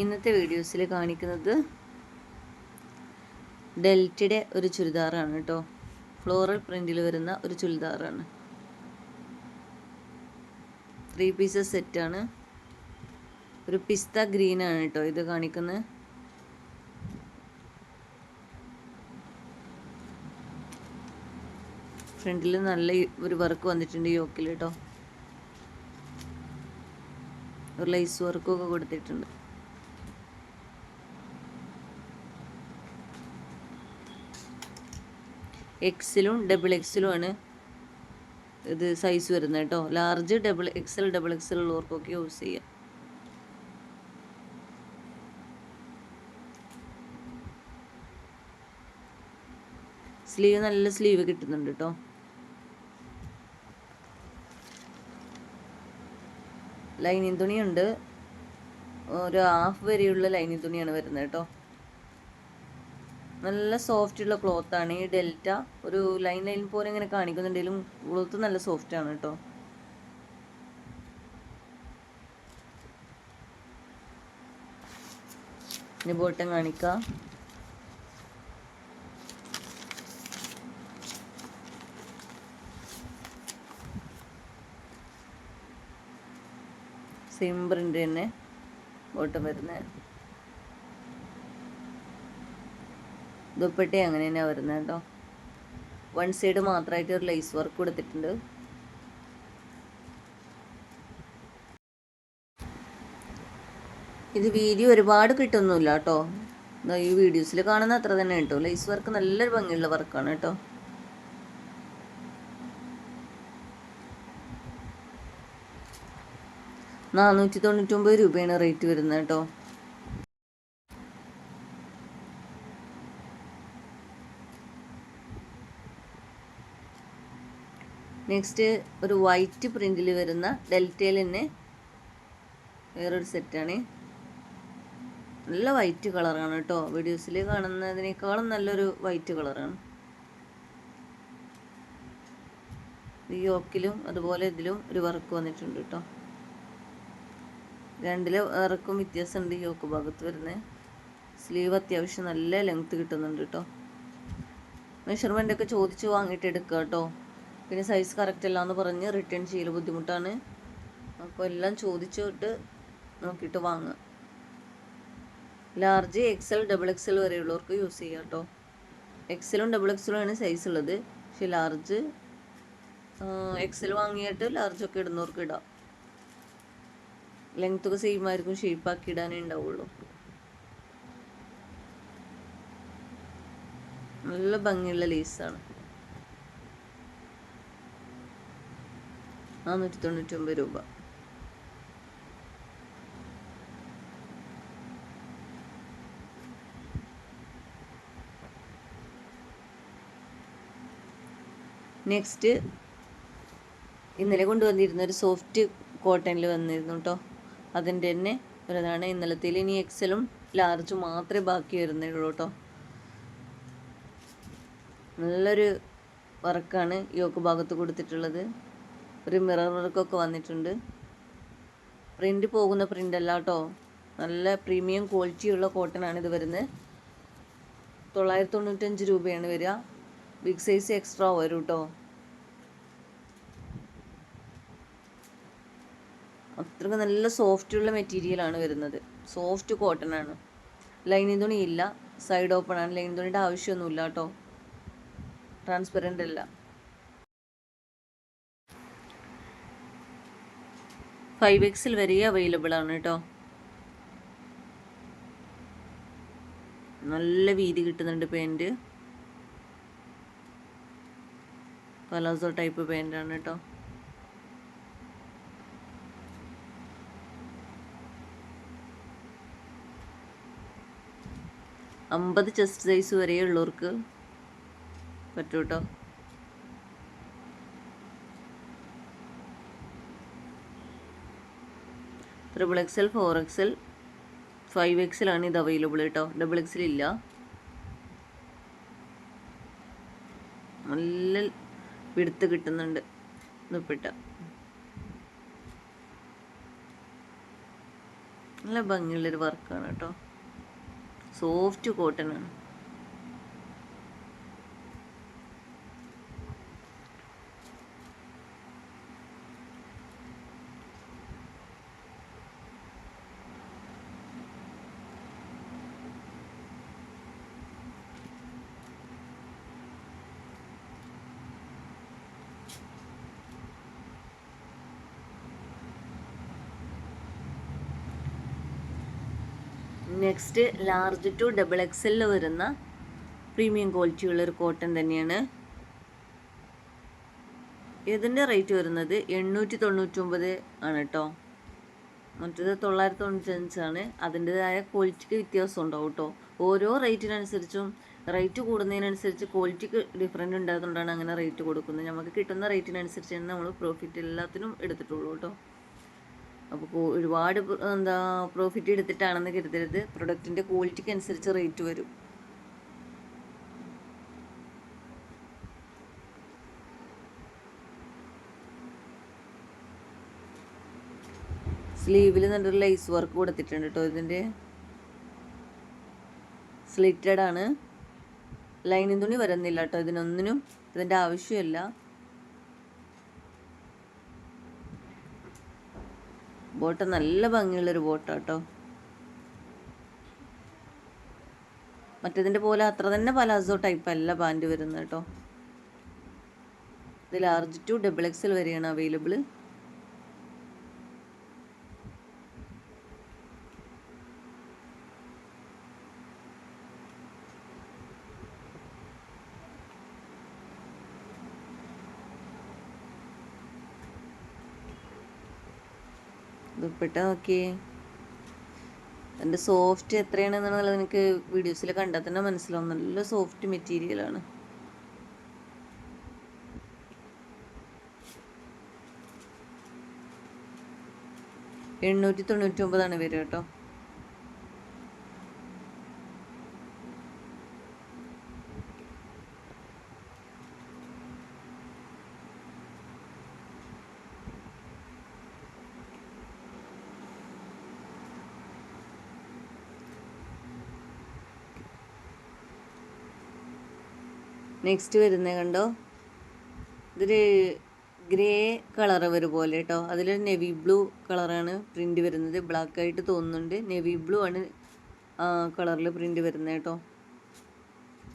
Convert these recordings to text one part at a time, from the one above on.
ഇന്നത്തെ വീഡിയോസിൽ കാണിക്കുന്നത് ഡെൽറ്റയുടെ ഒരു ചുരിദാറാണ് കേട്ടോ. ഫ്ലോറൽ പ്രിന്റിൽ വരുന്ന ഒരു ചുരിദാറാണ്. ത്രീ പീസസ് സെറ്റാണ് ഒരു പിസ്ത ഗ്രീൻ ആണ് കേട്ടോ ഇത് കാണിക്കുന്നത്. ഫ്രണ്ടിൽ നല്ല ഒരു വർക്ക് വന്നിട്ടുണ്ട് യോക്കിൽ കേട്ടോ. ഒരു ലൈസ് വർക്കൊക്കെ കൊടുത്തിട്ടുണ്ട്. എക്സിലും ഡബിൾ എക്സിലും ആണ് ഇത് സൈസ് വരുന്നത് കേട്ടോ. Large double XL double XL ഉള്ളവർക്കൊക്കെ use ചെയ്യാം. സ്ലീവ് നല്ല സ്ലീവ് കിട്ടുന്നുണ്ട് കേട്ടോ. ലൈനിങ് തുണിയുണ്ട്. ഒരു ഹാഫ് വരെയുള്ള ലൈനിങ് തുണിയാണ് വരുന്നത് കേട്ടോ. നല്ല സോഫ്റ്റ് ഉള്ള ക്ലോത്ത് ആണ്. ഈ ഡെൽറ്റ ഒരു ലൈൻ ലൈൻ പോലെ ഇങ്ങനെ കാണിക്കുന്നുണ്ടെങ്കിലും ക്ലോത്ത് നല്ല സോഫ്റ്റ് ആണ് കേട്ടോ. ഇനി ബോട്ടം കാണിക്കാം. സെയിം തന്നെ ബോട്ടം വരുന്നത് ദുപ്പട്ടി അങ്ങനെ തന്നെയാണ് വരുന്നത് കേട്ടോ. വൺ സൈഡ് മാത്രമായിട്ട് ഒരു ലൈസ് വർക്ക് കൊടുത്തിട്ടുണ്ട് ഇത് വീഡിയോ ഒരുപാട് കിട്ടുന്നില്ല കേട്ടോ. ഈ വീഡിയോസിൽ കാണുന്ന അത്ര തന്നെ കേട്ടോ. ലൈസ് വർക്ക് നല്ലൊരു ഭംഗിയുള്ള വർക്കാണ് കേട്ടോ. നാനൂറ്റി തൊണ്ണൂറ്റൊമ്പത് രൂപയാണ് റേറ്റ് വരുന്നത് കേട്ടോ. നെക്സ്റ്റ് ഒരു വൈറ്റ് പ്രിന്റിൽ വരുന്ന ഡെൽറ്റയിൽ തന്നെ വേറൊരു സെറ്റാണ്. നല്ല വൈറ്റ് കളറാണ് കേട്ടോ. വീഡിയോസിൽ കാണുന്നതിനേക്കാളും നല്ലൊരു വൈറ്റ് കളറാണ്. ഈ യോക്കിലും അതുപോലെ ഇതിലും ഒരു വർക്ക് വന്നിട്ടുണ്ട് കേട്ടോ. രണ്ടിലെ വർക്കും വ്യത്യാസമുണ്ട് യോക്ക് ഭാഗത്ത് വരുന്നത് സ്ലീവ് അത്യാവശ്യം നല്ല ലെങ്ത് കിട്ടുന്നുണ്ട് കേട്ടോ. മെഷർമെന്റ് ഒക്കെ ചോദിച്ച് വാങ്ങിയിട്ട് എടുക്കുക കേട്ടോ. പിന്നെ സൈസ് കറക്റ്റ് അല്ല എന്ന് പറഞ്ഞ് റിട്ടേൺ ചെയ്യൽ ബുദ്ധിമുട്ടാണ്. അപ്പോൾ എല്ലാം ചോദിച്ചിട്ട് നോക്കിയിട്ട് വാങ്ങുക ലാർജ് എക്സൽ ഡബിൾ എക്സൽ വരെയുള്ളവർക്ക് യൂസ് ചെയ്യാം കേട്ടോ എക്സലും ഡബിൾ എക്സലും ആണ് സൈസ് ഉള്ളത്. പക്ഷെ ലാർജ് എക്സൽ വാങ്ങിയിട്ട് ലാർജ് ഒക്കെ ഇടുന്നവർക്ക് ഇടാം. ലെങ്ത് ഒക്കെ സെയിം ആയിരിക്കും ഷേപ്പ് ആക്കി ഇടാനേ ഉണ്ടാവുള്ളൂ. നല്ല ഭംഗിയുള്ള ലേസാണ് നാനൂറ്റി തൊണ്ണൂറ്റി ഒമ്പത് രൂപ. നെക്സ്റ്റ് ഇന്നലെ കൊണ്ടുവന്നിരുന്ന ഒരു സോഫ്റ്റ് കോട്ടണിൽ വന്നിരുന്നു കേട്ടോ അതിന്റെ തന്നെ ഒരിതാണ്. ഇന്നലത്തേൽ ഇനി എക്സലും ലാർജും മാത്രമേ ബാക്കി വരുന്നുള്ളൂ കേട്ടോ നല്ലൊരു വർക്കാണ് യോക്ക് ഭാഗത്ത് കൊടുത്തിട്ടുള്ളത്. ഒരു മിറർ വർക്കൊക്കെ വന്നിട്ടുണ്ട്. പ്രിന്റ് പോകുന്ന പ്രിന്റ് അല്ല കേട്ടോ നല്ല പ്രീമിയം ക്വാളിറ്റിയുള്ള കോട്ടൺ ആണ് ഇത് വരുന്നത് തൊള്ളായിരത്തി തൊണ്ണൂറ്റഞ്ച് രൂപയാണ് വരിക. ബിഗ് സൈസ് എക്സ്ട്രാ വരും കേട്ടോ അത്രയ്ക്ക് നല്ല സോഫ്റ്റ് ഉള്ള മെറ്റീരിയലാണ് വരുന്നത്. സോഫ്റ്റ് കോട്ടൺ ആണ്. ലൈനിങ് തുണി ഇല്ല. സൈഡ് ഓപ്പൺ ആണ്. ലൈനിങ് തുണിയുടെ ആവശ്യമൊന്നുമില്ല കേട്ടോ ട്രാൻസ്പെറന്റ് അല്ല. ഫൈവ് എക്സിൽ വരെ അവൈലബിൾ ആണ് കേട്ടോ. നല്ല വീതി കിട്ടുന്നുണ്ട് പാന്റ് പലാസോ ടൈപ്പ് ആണ് കേട്ടോ. അമ്പത് ചെസ്റ്റ് സൈസ് വരെ ഉള്ളവർക്ക് പറ്റും triple XL four XL five എക്സലാണ് ഇത് അവൈലബിൾ കേട്ടോ ഡബിൾ എക്സൽ ഇല്ല. നല്ല വിടുത്ത് കിട്ടുന്നുണ്ട്. ദുപ്പട്ട നല്ല ഭംഗിയുള്ളൊരു വർക്കാണ് കേട്ടോ സോഫ്റ്റ് കോട്ടൺ ആണ്. നെക്സ്റ്റ് ലാർജ് ടു ഡബിൾ എക്സലിൽ വരുന്ന പ്രീമിയം ക്വാളിറ്റി ഉള്ള ഒരു കോട്ടൺ തന്നെയാണ്. ഇതിന്റെ റേറ്റ് വരുന്നത് എണ്ണൂറ്റി തൊണ്ണൂറ്റൊമ്പത് ആണ് കേട്ടോ മറ്റേത് തൊള്ളായിരത്തി തൊണ്ണൂറ്റഞ്ചാണ് അതിന്റെതായ ക്വാളിറ്റിക്ക് വ്യത്യാസം ഉണ്ടാവും കേട്ടോ ഓരോ റേറ്റിനനുസരിച്ചും റേറ്റ് കൂടുന്നതിനനുസരിച്ച് ക്വാളിറ്റിക്ക് ഡിഫറെന്റ് ഉണ്ടായതുകൊണ്ടാണ് അങ്ങനെ റേറ്റ് കൊടുക്കുന്നത്. നമുക്ക് കിട്ടുന്ന റേറ്റിനനുസരിച്ച് തന്നെ നമ്മൾ പ്രോഫിറ്റ് എല്ലാത്തിനും എടുത്തിട്ടുള്ളൂ കേട്ടോ അപ്പോൾ ഒരുപാട് എന്താ പ്രോഫിറ്റ് എടുത്തിട്ടാണെന്ന് കരുതരുത്. പ്രൊഡക്റ്റിന്റെ ക്വാളിറ്റിക്ക് അനുസരിച്ച് റേറ്റ് വരും. സ്ലീവിൽ നല്ലൊരു ലൈസ് വർക്ക് കൊടുത്തിട്ടുണ്ട് കേട്ടോ ഇതിന്റെ സ്ലിറ്റഡ് ആണ്. ലൈനിങ് തുണി വരുന്നില്ല കേട്ടോ ഇതിനൊന്നിനും. ഇതിന്റെ ആവശ്യമില്ല. ബോട്ട് നല്ല ഭംഗിയുള്ളൊരു ബോട്ടാണ് കേട്ടോ മറ്റേതിന്റെ പോലെ അത്ര തന്നെ പലാസോ ടൈപ്പ് അല്ല പാന്റ് വരുന്നത് കേട്ടോ. ഇത് ലാർജ് ടു ഡബിൾ എക്സൽ വരെയാണ് അവൈലബിൾ ദുപ്പട്ട നോക്കിയേ അതിന്റെ സോഫ്റ്റ് എത്രയാണെന്നുള്ളത് എനിക്ക് വീഡിയോസിൽ കണ്ടാൽ തന്നെ മനസ്സിലാവും. നല്ല സോഫ്റ്റ് മെറ്റീരിയലാണ് എണ്ണൂറ്റി തൊണ്ണൂറ്റി ഒമ്പതാണ് വരിക കേട്ടോ. നെക്സ്റ്റ് വരുന്നത് കണ്ടോ? ഇതൊരു ഗ്രേ കളർ വരും പോലെ കേട്ടോ അതിലൊരു നെവി ബ്ലൂ കളറാണ് പ്രിന്റ് വരുന്നത്. ബ്ലാക്ക് ആയിട്ട് തോന്നുന്നുണ്ട്. നെവി ബ്ലൂ ആണ് കളറിൽ പ്രിന്റ് വരുന്നത് കേട്ടോ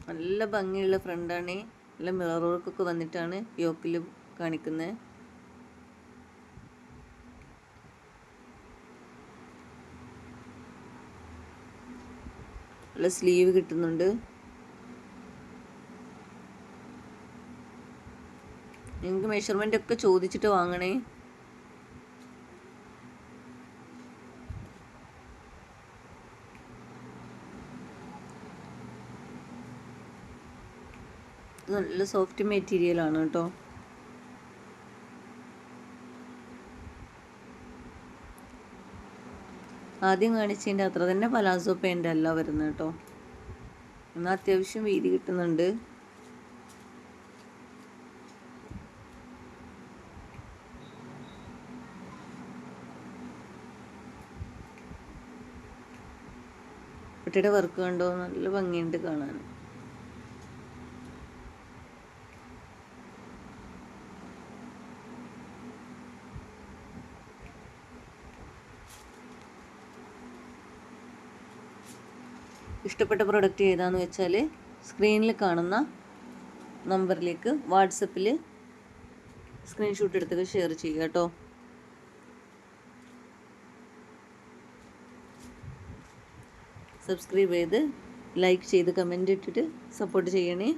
നല്ല ഭംഗിയുള്ള ഫ്രണ്ടാണ് നല്ല മിറർ വർക്കൊക്കെ വന്നിട്ടാണ് യോക്കിൽ കാണിക്കുന്നത് നല്ല സ്ലീവ് കിട്ടുന്നുണ്ട്. മെഷർമെന്റ് ഒക്കെ ചോദിച്ചിട്ട് വാങ്ങണേ. നല്ല സോഫ്റ്റ് മെറ്റീരിയൽ ആണ് കേട്ടോ. ആദ്യം കാണിച്ചതിന്റെ അത്ര തന്നെ പലാസോ പെയിന്റ് അല്ല വരുന്നത് കേട്ടോ. എന്നാൽ അത്യാവശ്യം വീതി കിട്ടുന്നുണ്ട്. കുട്ടിയുടെ വർക്ക് കണ്ടോ? നല്ല ഭംഗിയുണ്ട് കാണാൻ. ഇഷ്ടപ്പെട്ട പ്രൊഡക്റ്റ് ഏതാന്ന് വെച്ചാൽ സ്ക്രീനിൽ കാണുന്ന നമ്പറിലേക്ക് വാട്സപ്പിൽ സ്ക്രീൻഷോട്ട് എടുത്തൊക്കെ ഷെയർ ചെയ്യുക കേട്ടോ. സബ്സ്ക്രൈബ് ചെയ്ത് ലൈക്ക് ചെയ്ത് കമന്റ് ഇട്ടിട്ട് സപ്പോർട്ട് ചെയ്യണേ.